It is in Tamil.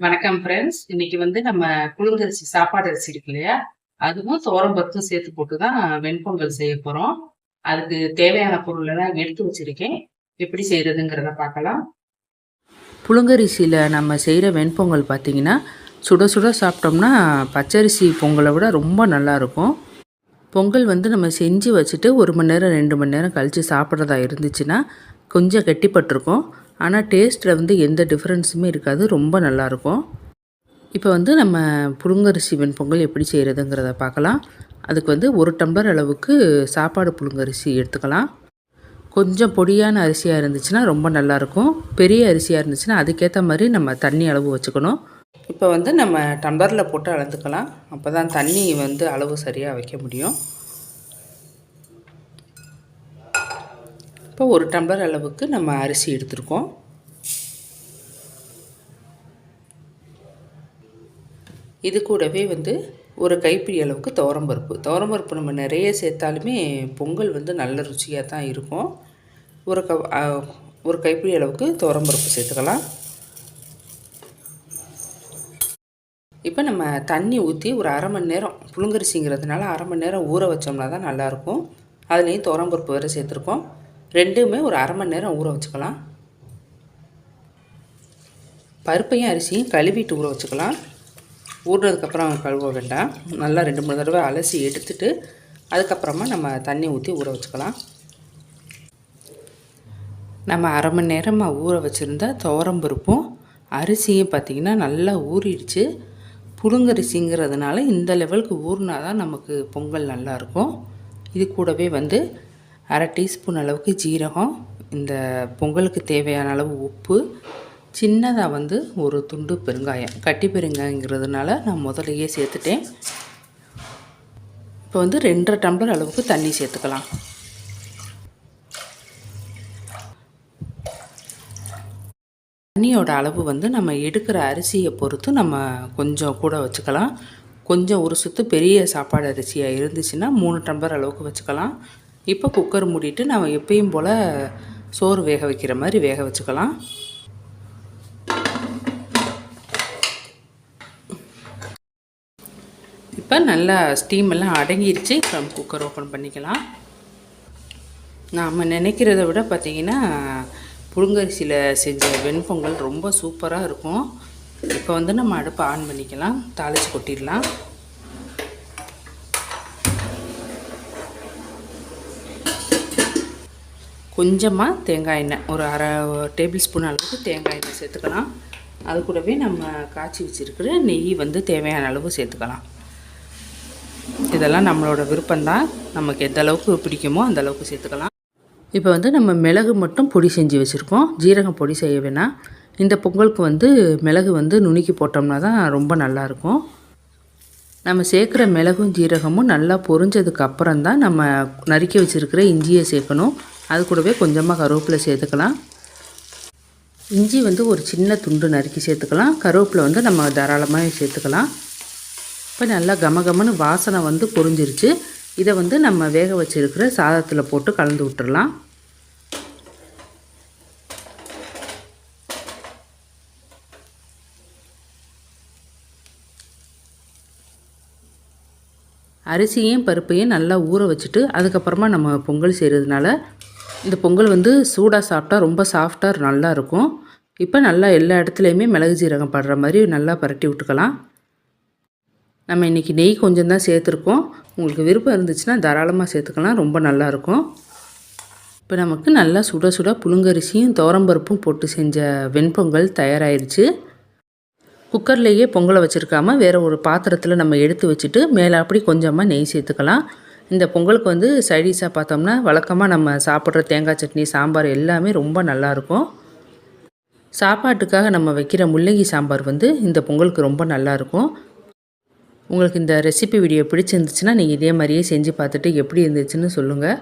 வணக்கம் ஃப்ரெண்ட்ஸ் இன்னைக்கு வந்து நம்ம புழுங்கரிசி சாப்பாடு அரிசி இருக்கு இல்லையா? அதுவும் துவரம்பருப்பும் சேர்த்து போட்டு தான் வெண்பொங்கல் செய்ய போகிறோம் அதுக்கு தேவையான பொருள் எல்லாம் எடுத்து வச்சிருக்கேன். எப்படி செய்யறதுங்கிறத பார்க்கலாம். புழுங்கரிசியில் நம்ம செய்கிற வெண்பொங்கல் பார்த்தீங்கன்னா சுட சுட சாப்பிட்டோம்னா பச்சரிசி பொங்கலை விட ரொம்ப நல்லாயிருக்கும் பொங்கல் வந்து நம்ம செஞ்சு வச்சுட்டு ஒரு மணி நேரம் ரெண்டு மணி நேரம் கழித்து சாப்பிட்றதா இருந்துச்சுன்னா கொஞ்சம் கெட்டிப்பட்டிருக்கும். ஆனால் டேஸ்ட்டில் வந்து எந்த டிஃப்ரென்ஸுமே இருக்காது. ரொம்ப நல்லாயிருக்கும். இப்போ வந்து நம்ம புழுங்கரிசி வெண்பொங்கல் எப்படி செய்கிறதுங்கிறத பார்க்கலாம். அதுக்கு வந்து ஒரு டம்ளர் அளவுக்கு சாப்பாடு புழுங்கரிசி எடுத்துக்கலாம். கொஞ்சம் பொடியான அரிசியாக இருந்துச்சுன்னா ரொம்ப நல்லாயிருக்கும். பெரிய அரிசியாக இருந்துச்சுன்னா அதுக்கேற்ற மாதிரி நம்ம தண்ணி அளவு வச்சுக்கணும். இப்போ வந்து நம்ம டம்ளரில் போட்டு அளந்துக்கலாம். அப்போ தான் தண்ணி வந்து அளவு சரியாக வைக்க முடியும். இப்போ ஒரு டம்ளர் அளவுக்கு நம்ம அரிசி எடுத்திருக்கோம். இது கூடவே வந்து ஒரு கைப்பிடி அளவுக்கு துவரம்பருப்பு துவரம்பருப்பு நம்ம நிறைய சேர்த்தாலுமே பொங்கல் வந்து நல்ல ருச்சியாக தான் இருக்கும். ஒரு க ஒரு கைப்பிடி அளவுக்கு துவரம்பருப்பு சேர்த்துக்கலாம். இப்போ நம்ம தண்ணி ஊற்றி ஒரு அரை மணி நேரம் புழுங்கரிசிங்கிறதுனால அரை மணி நேரம் ஊற வச்சோம்னா தான் நல்லாயிருக்கும். அதுலேயும் துவரம்பருப்பு வேறு சேர்த்துருக்கோம். ரெண்டுமே ஒரு அரை மணி நேரம் ஊற வச்சுக்கலாம். பருப்பையும் அரிசியும் கழுவிட்டு ஊற வச்சுக்கலாம். ஊடுறதுக்கப்புறம் கழுவ வேண்டாம். நல்லா ரெண்டு மூணு தடவை அலசி எடுத்துட்டு அதுக்கப்புறமா நம்ம தண்ணி ஊற்றி ஊற வச்சுக்கலாம். நம்ம அரை மணி நேரமாக ஊற வச்சுருந்தா துவரம்பருப்பும் அரிசியும் பார்த்திங்கன்னா நல்லா ஊறிடுச்சு. புழுங்கரிசிங்கிறதுனால இந்த லெவலுக்கு ஊறினா தான் நமக்கு பொங்கல் நல்லாயிருக்கும் இது கூடவே வந்து அரை டீஸ்பூன் அளவுக்கு ஜீரகம் இந்த பொங்கலுக்கு தேவையான அளவு உப்பு சின்னதாக வந்து ஒரு துண்டு பெருங்காயம். கட்டி பெருங்காயங்கிறதுனால நான் முதலையே சேர்த்துட்டேன். இப்போ வந்து ரெண்டரை டம்ளர் அளவுக்கு தண்ணி சேர்த்துக்கலாம். தண்ணியோட அளவு வந்து நம்ம எடுக்கிற அரிசியை பொறுத்து நம்ம கொஞ்சம் கூட வச்சுக்கலாம். கொஞ்சம் ஒரு சுத்து பெரிய சாப்பாடு அரிசியாக இருந்துச்சுன்னா மூணு டம்ளர் அளவுக்கு வச்சுக்கலாம். இப்போ குக்கர் மூடிட்டு நம்ம எப்பயும் போல் சோறு வேக வைக்கிற மாதிரி வேக வச்சுக்கலாம். இப்போ நல்லா ஸ்டீம் எல்லாம் அடங்கிருச்சு. இப்போ குக்கர் ஓப்பன் பண்ணிக்கலாம். நாம் நினைக்கிறத விட பார்த்திங்கன்னா புழுங்கரிசியில் செஞ்ச வெண்பொங்கல் ரொம்ப சூப்பராக இருக்கும். இப்போ வந்து நம்ம அடுப்பை ஆன் பண்ணிக்கலாம். தாளித்து கொட்டிடலாம். கொஞ்சமாக தேங்காய் எண்ணெய். ஒரு அரை டேபிள் ஸ்பூன் அளவுக்கு தேங்காய் எண்ணெய் சேர்த்துக்கலாம். அது கூடவே நம்ம காய்ச்சி வச்சுருக்கிற நெய் வந்து தேவையான அளவு சேர்த்துக்கலாம். இதெல்லாம் நம்மளோட விருப்பம்தான். நமக்கு எந்த அளவுக்கு பிடிக்குமோ அந்த அளவுக்கு சேர்த்துக்கலாம். இப்போ வந்து நம்ம மிளகு மட்டும் பொடி செஞ்சு வச்சுருக்கோம். ஜீரகம் பொடி செய்ய வேணாம். இந்த பொங்கலுக்கு வந்து மிளகு வந்து நுணுக்கி போட்டோம்னா தான் ரொம்ப நல்லாயிருக்கும் நம்ம சேர்க்குற மிளகும் ஜீரகமும் நல்லா பொரிஞ்சதுக்கு அப்புறம் தான் நம்ம நறுக்கி வச்சுருக்கிற இஞ்சியை சேர்க்கணும். அது கூடவே கொஞ்சமாக கருவேப்பிலை சேர்த்துக்கலாம். இஞ்சி வந்து ஒரு சின்ன துண்டு நறுக்கி சேர்த்துக்கலாம். கருவேப்பிலை வந்து நம்ம தாராளமாக சேர்த்துக்கலாம். இப்போ நல்லா கமகமன்னு வாசனை வந்து பொரிஞ்சிருச்சு. இதை வந்து நம்ம வேக வச்சுருக்கிற சாதத்தில் போட்டு கலந்து விட்டுடலாம் அரிசியும் பருப்பையும் நல்லா ஊற வச்சுட்டு அதுக்கப்புறமா நம்ம பொங்கல் செய்கிறதுனால இந்த பொங்கல் வந்து சூடாக சாப்பிட்டா ரொம்ப சாஃப்டாக நல்லா இருக்கும் இப்போ நல்லா எல்லா இடத்துலையுமே மிளகு ஜீரகம் படுற மாதிரி நல்லா பரட்டி விட்டுக்கலாம். நம்ம இன்றைக்கி நெய் கொஞ்சம் தான் சேர்த்துருக்கோம். உங்களுக்கு விருப்பம் இருந்துச்சுன்னா தாராளமாக சேர்த்துக்கலாம் ரொம்ப நல்லாயிருக்கும். இப்போ நமக்கு நல்லா சுட சுட புழுங்கரிசியும் தோரம்பருப்பும் போட்டு செஞ்ச வெண்பொங்கல் தயாராகிடுச்சு குக்கர்லேயே பொங்கலை வச்சுருக்காமல் வேறு ஒரு பாத்திரத்தில் நம்ம எடுத்து வச்சுட்டு மேலே அப்படி கொஞ்சமாக நெய் சேர்த்துக்கலாம். இந்த பொங்கலுக்கு வந்து சைடிஷாக பார்த்தோம்னா வழக்கமாக நம்ம சாப்பிட்ற தேங்காய் சட்னி சாம்பார் எல்லாமே ரொம்ப நல்லாயிருக்கும். சாப்பாட்டுக்காக நம்ம வைக்கிற முள்ளங்கி சாம்பார் வந்து இந்த பொங்கலுக்கு ரொம்ப நல்லாயிருக்கும். உங்களுக்கு இந்த ரெசிபி வீடியோ பிடிச்சிருந்துச்சுன்னா நீங்கள் இதே மாதிரியே செஞ்சு பார்த்துட்டு எப்படி இருந்துச்சுன்னு சொல்லுங்கள்